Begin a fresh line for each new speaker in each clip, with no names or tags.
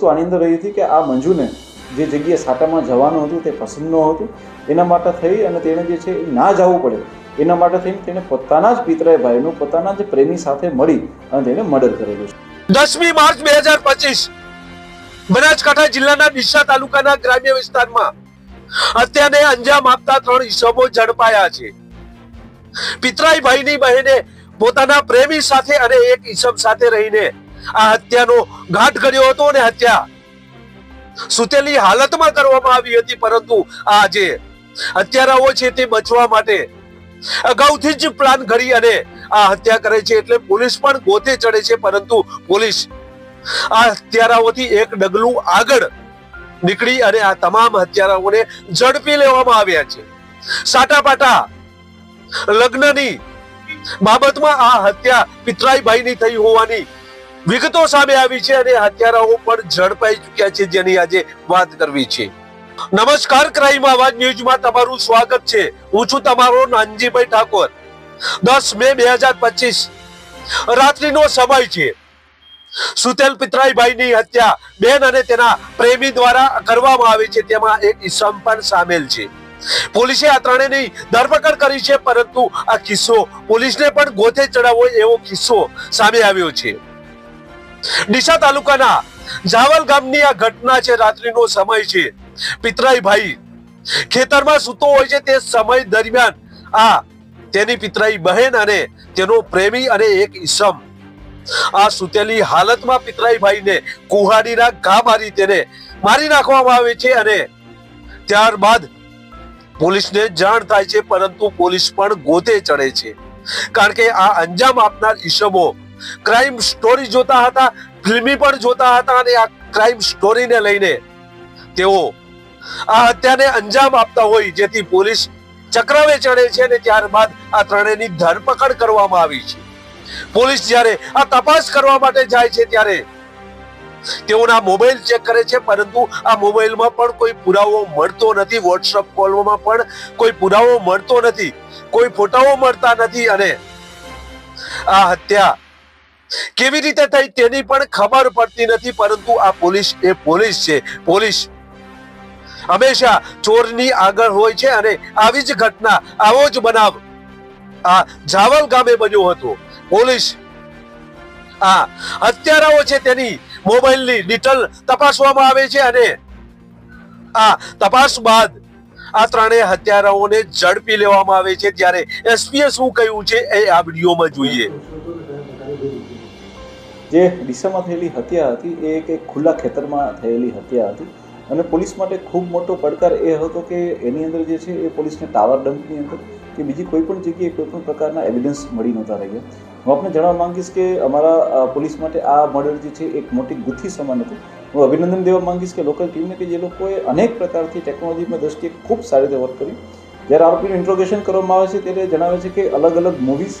વસ્તુ આની અંદર રહી હતી કે આ મંજુને જે જગ્યાએ સાટામાં જવાનું હતું તે પસંદ નહોતું. એના માટે થઈ અને તેણે જે છે એ ના જવું પડે. એના માટે થઈને તેણે પોતાના જ પિતરાય ભાઈનું, પોતાના જ પ્રેમી સાથે મળી અને તેણે મર્ડર કરેલું છે.
દસમી માર્ચ બે હજાર પચીસ, બનાસકાંઠા જિલ્લાના ડીસા તાલુકાના ગ્રામ્ય વિસ્તારમાં હત્યાને અંજામ આપતા ત્રણ ઈસમો ઝડપાયા છે. પિતરાઈ ભાઈની બહેને પોતાના પ્રેમી સાથે અને એક ઈસમ સાથે રહીને આ હત્યાનો ઘાટ કર્યો હતો ને હત્યા સુતેલી હાલતમાં કરવામાં આવી હતી, પરંતુ આજે હત્યારાઓ છે તે બચવા માટે અગાઉથી જ પ્લાન ઘડી અને આ હત્યા કરે છે એટલે પોલીસ પણ ગોતે ચડે છે, પરંતુ પોલીસ આ હત્યારાઓથી એક ડગલું આગળ નીકળી અને આ તમામ હત્યારાઓને ઝડપી લેવામાં આવ્યા છે. સાટાપાટા લગ્નની બાબતમાં આ હત્યા પિતરાઈભાઈની થઈ હોવાની વિગતો સામે આવી છે અને હત્યારાઓ પણ ઝડપાઈ ચૂક્યા છે જેની આજે વાત કરવી છે. નમસ્કાર, ક્રાઇમ આવાજ ન્યૂઝમાં તમારું સ્વાગત છે. હું છું તમારો નાનજીભાઈ ઠાકોર. દસ મે બે હજાર પચીસ. રાત્રિનો સમય છે. સુતેલ પિતરાઈભાઈની હત્યા બેન અને તેના પ્રેમી દ્વારા કરવામાં આવી છે. તેમાં એક ઈસમ પણ સામેલ છે. પોલીસે આ ત્રણેયની ધરપકડ કરી છે, પરંતુ આ કિસ્સો પોલીસને પણ ગોથે ચડાવો એવો કિસ્સો સામે આવ્યો છે. ડીસા તાલુકાના જાવલ ગામની આ ઘટના છે, રાત્રિનો સમય છે. પિતરાઈ ભાઈ ખેતરમાં સૂતો હોય છે, તે સમય દરમિયાન આ તેની પિતરાઈ બહેન અને તેનો પ્રેમી અને એક ઈસમ. આ સૂતેલી હાલતમાં પિતરાઈ ભાઈને કુહાડીના ઘા મારી તેને મારી નાખવામાં આવે છે અને ત્યારબાદ પોલીસને જાણ થાય છે, પરંતુ પોલીસ પણ ગોતે ચડે છે. કારણ કે આ અંજામ આપનાર ઈસમો ક્રાઇમ સ્ટોરી જોતા હતા, ફિલ્મી પણ જોતા હતા અને આ ક્રાઇમ સ્ટોરીને લઈને તેઓ આ હત્યાને અંજામ આપતા હોય, જેથી પોલીસ ચક્રવે ચડે છે અને ત્યારબાદ આ ત્રણેયની ધરપકડ કરવામાં આવી છે. પોલીસ જ્યારે આ તપાસ કરવા માટે જાય છે, ત્યારે તેઓના મોબાઈલ ચેક કરે છે, પરંતુ આ મોબાઈલમાં પણ કોઈ પુરાવો મળતો નથી. વોટ્સઅપ કોલમાં પણ કોઈ પુરાવો મળતો નથી, કોઈ ફોટાઓ મળતા નથી અને આ હત્યા કેવી રીતે થઈ તેની પણ ખબર પડતી નથી, પરંતુ આ પોલીસ એ પોલીસ છે, પોલીસ. હંમેશા ચોરની આગળ હોય છે અને આવી જ ઘટના, આવો જ બનાવ. આ જાવલ ગામે બન્યો હતો. પોલીસ આ હત્યારાઓ છે તેની મોબાઈલની ડિટેલ તપાસવામાં આવે છે અને આ તપાસ બાદ આ ત્રણેય હત્યારાઓને ઝડપી લેવામાં આવે છે. ત્યારે એસપીએ શું કહ્યું છે એ આ વિડીયોમાં જોઈએ.
જે ડીસામાં થયેલી હત્યા હતી એ એક ખુલ્લા ખેતરમાં થયેલી હત્યા હતી અને પોલીસ માટે ખૂબ મોટો પડકાર એ હતો કે એની અંદર જે છે એ પોલીસને ટાવર ડમ્પની અંદર કે બીજી કોઈ પણ જગ્યાએ કોઈ પણ પ્રકારના એવિડન્સ મળી નહોતા રહ્યા. હું આપને જણાવવા માંગીશ કે અમારા પોલીસ માટે આ મર્ડર જે છે એક મોટી ગુથ્થી સમાન હતું. હું અભિનંદન દેવા માંગીશ કે લોકલ ટીમને કે જે લોકોએ અનેક પ્રકારથી ટેકનોલોજીમાં દ્રષ્ટિએ ખૂબ સારી રીતે વર્ક કર્યું જ્યારે આરોપીનું ઇન્ટ્રોગેશન કરવામાં આવે છે ત્યારે જણાવે છે કે અલગ અલગ મૂવીઝ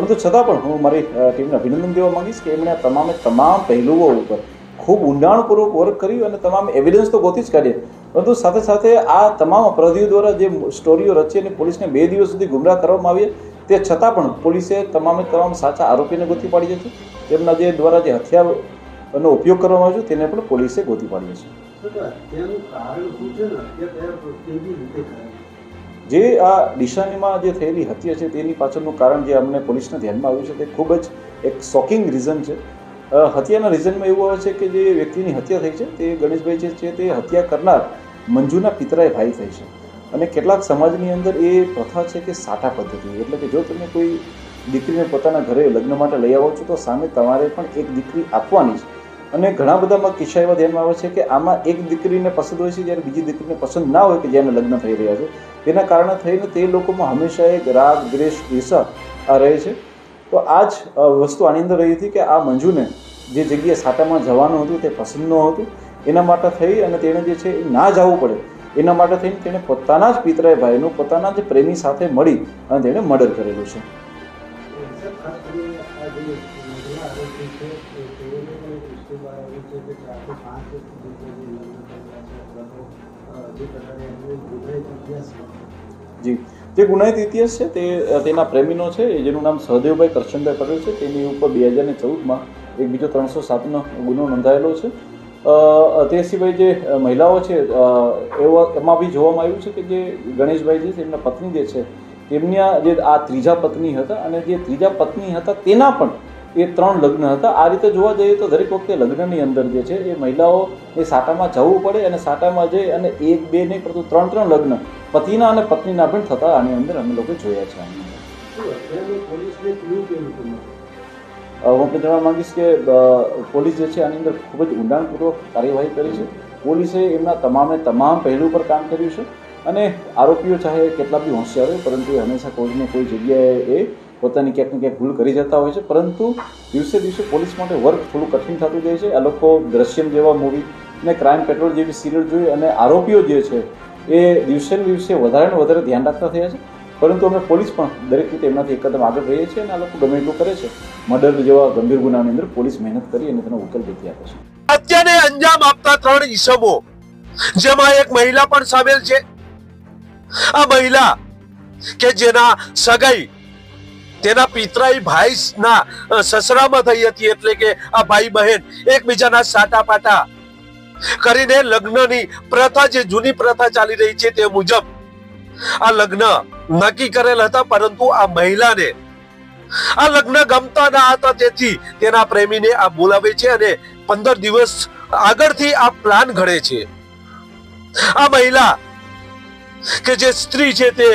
પરંતુ છતાં પણ હું મારી ટીમને અભિનંદન દેવા માંગીશ કે એમણે તમામે તમામ પહેલુઓ ઉપર ખૂબ ઊંડાણપૂર્વક વર્ક કર્યું અને તમામ એવિડન્સ તો ગોતી જ કાઢ્યા. પરંતુ સાથે સાથે આ તમામ અપરાધીઓ દ્વારા જે સ્ટોરીઓ રચી અને પોલીસને બે દિવસ સુધી ગુમરાહ કરવામાં આવી તે છતાં પણ પોલીસે તમામે તમામ સાચા આરોપીને ગોતી પાડી છે. તેમના જે દ્વારા જે હથિયારનો ઉપયોગ કરવામાં આવ્યો છે, તેને પણ પોલીસે ગોતી પાડ્યો છે. જે આ ડિશાનીમાં જે થયેલી હત્યા છે તેની પાછળનું કારણ જે અમને પોલીસને ધ્યાનમાં આવ્યું છે તે ખૂબ જ એક શોકિંગ રીઝન છે. હત્યાના રીઝનમાં એવું આવે છે કે જે વ્યક્તિની હત્યા થઈ છે તે ગણેશભાઈ જે છે તે હત્યા કરનાર મંજુના પિતરાએ ભાઈ થઈ છે. અને કેટલાક સમાજની અંદર એ પ્રથા છે કે સાટા પદ્ધતિ. એટલે કે જો તમે કોઈ દીકરીને પોતાના ઘરે લગ્ન માટે લઈ આવો છો તો સામે તમારે પણ એક દીકરી આપવાની છે. અને ઘણા બધામાં કિસ્સા એવા ધ્યાનમાં આવે છે કે આમાં એક દીકરીને પસંદ હોય છે જ્યારે બીજી દીકરીને પસંદ ના હોય કે જેને લગ્ન થઈ રહ્યા છે. તેના કારણે થઈને તે લોકોમાં હંમેશા એક રાગ, દ્વેષ, ઈર્ષા આ રહે છે. તો આ જ વસ્તુ આની અંદર રહી હતી કે આ મંજુને જે જગ્યાએ સાટામાં જવાનું હતું તે પસંદ ન હતું. એના માટે થઈ અને તેણે જે છે એ ના જવું પડે. એના માટે થઈને તેણે પોતાના જ પિતરાય ભાઈનું, પોતાના જ પ્રેમી સાથે મળી અને તેણે મર્ડર કરેલું છે.
જે. જે જે એમનું ગુનાહિત ઇતિહાસ છે
જી જે તે તેના પ્રેમીનો છે જેનું નામ સહદેવભાઈ કરશનભાઈ પટેલ છે, તેની ઉપર બે હજાર ને ચૌદમાં એક બીજો ત્રણસો સાતનો ગુનો નોંધાયેલો છે. તે સિવાય જે મહિલાઓ છે એવા, એમાં બી જોવામાં આવ્યું છે કે જે ગણેશભાઈ છે તેમના પત્ની જે છે, તેમના જે આ ત્રીજા પત્ની હતા અને જે ત્રીજા પત્ની હતા તેના પણ એ ત્રણ લગ્ન હતા. આ રીતે જોવા જઈએ તો દરેક વખતે લગ્નની અંદર જે છે, એ મહિલાઓ એ સાટામાં જવું પડે અને સાટામાં જઈ અને એક, બે નહીં, પરંતુ ત્રણ ત્રણ લગ્ન પતિના અને પત્નીના પણ થતા આની અંદર અમે લોકો જોયા છે. હું પણ જણાવવા માંગીશ કે પોલીસ જે છે, આની અંદર ખૂબ જ ઊંડાણપૂર્વક કાર્યવાહી કરી છે. પોલીસે એમના તમામે તમામ પહેલું પર કામ કર્યું છે અને આરોપીઓ ચાહે કેટલા બી હોશિયાર હોય, પરંતુ હંમેશા કોઈને કોઈ જગ્યાએ એ પોતાની ક્યાંક ક્યાંક ભૂલ કરી જતા હોય છે, પરંતુ દિવસે દિવસે પોલીસ માટે વર્ક થોડું કઠિન થતું જાય છે. આ લોકો દ્રશ્યમ જેવા મૂવી અને ક્રાઇમ પેટ્રોલ જેવી સિરિયલ જોઈ અને આરોપીઓ જે છે, એ દિવસે ને દિવસે વધારે ને વધારે ધ્યાન રાખતા થયા છે. પરંતુ અમે પોલીસ પણ દરેક રીતે એમનાથી એક કદમ આગળ રહીએ છીએ અને આ લોકો ગમે એટલું કરે છે. મર્ડર જેવા ગંભીર ગુનાની અંદર પોલીસ મહેનત કરી અને તેનો ઉકેલ ગતિ આપે છે.
અત્યારે અંજામ આપતા ત્રણ ઈસમો, જેમાં એક મહિલા પણ સામેલ છે. આ મહિલા કે જેના સગાઈ તેના પિતરાઈ ભાઈના સસરામાં થઈ હતી એટલે કે આ ભાઈ બહેન એકબીજાના સાટા પાટા કરીને લગ્નની પ્રથા, જે જૂની પ્રથા ચાલી રહી છે તે મુજબ આ લગ્ન નક્કી કરેલ હતા, પરંતુ આ મહિલાને આ લગ્ન ગમતા ના હતા, તેથી તેના પ્રેમીને આ બોલાવે છે અને પંદર દિવસ આગળથી આ પ્લાન ઘડે છે. આ મહિલા કે જે સ્ત્રી છે તે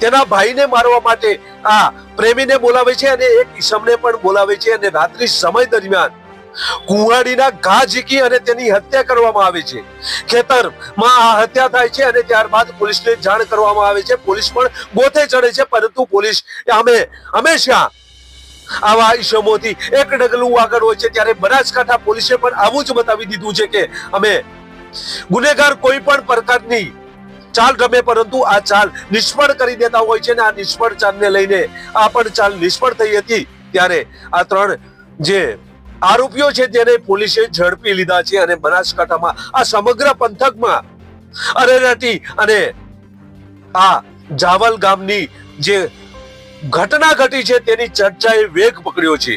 તેના ભાઈને મારવા માટે આ પ્રેમીને બોલાવે છે અને એક ઈસમને પણ બોલાવે છે અને રાત્રિ સમય દરમિયાન કુંવાડીના ઘા ઝીકી અને તેની હત્યા કરવામાં આવે છે. ખેતરમાં આ હત્યા થાય છે અને ત્યારબાદ પોલીસને જાણ કરવામાં આવે છે. પોલીસ પણ ગોથે ચડે છે, પરંતુ પોલીસ અમે હંમેશા આવા ઈસમોથી એક ડગલું આગળ હોય છે. ત્યારે બનાસકાંઠા પોલીસે પણ આવું જ બતાવી દીધું છે કે અમે ગુનેગાર કોઈ પણ પ્રકારની ચાલ રમે પરંતુ આ ચાલ નિષ્ફળ કરી દેતા હોય છે ને આ નિષ્ફળ ચાલને લઈને આ પણ ચાલ નિષ્ફળ થઈ હતી. ત્યારે આ ત્રણ જે આરોપીઓ છે તેને પોલીસે ઝડપી લીધા છે અને બનાસકાંઠામાં આ સમગ્ર પંથકમાં અરેરાટી અને આ જાવલ ગામની જે ઘટના ઘટી છે તેની ચર્ચાએ વેગ પકડ્યો છે.